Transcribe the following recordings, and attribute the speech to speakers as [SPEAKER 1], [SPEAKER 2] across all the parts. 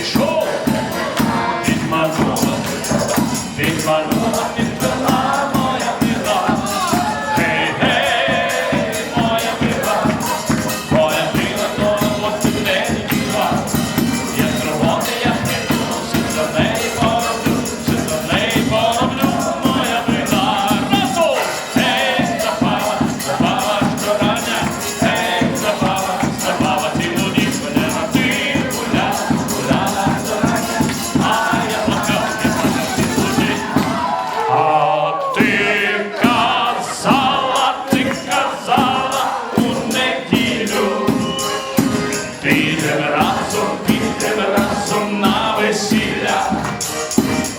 [SPEAKER 1] die Show. Ich mal so, ich mal so. Підемо разом, підемо разом на весілля.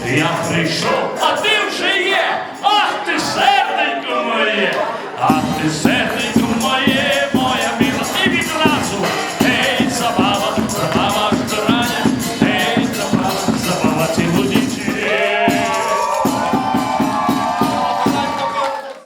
[SPEAKER 1] Я прийшов, а ти вже є, ах ти серденько моє, ах ти серденько.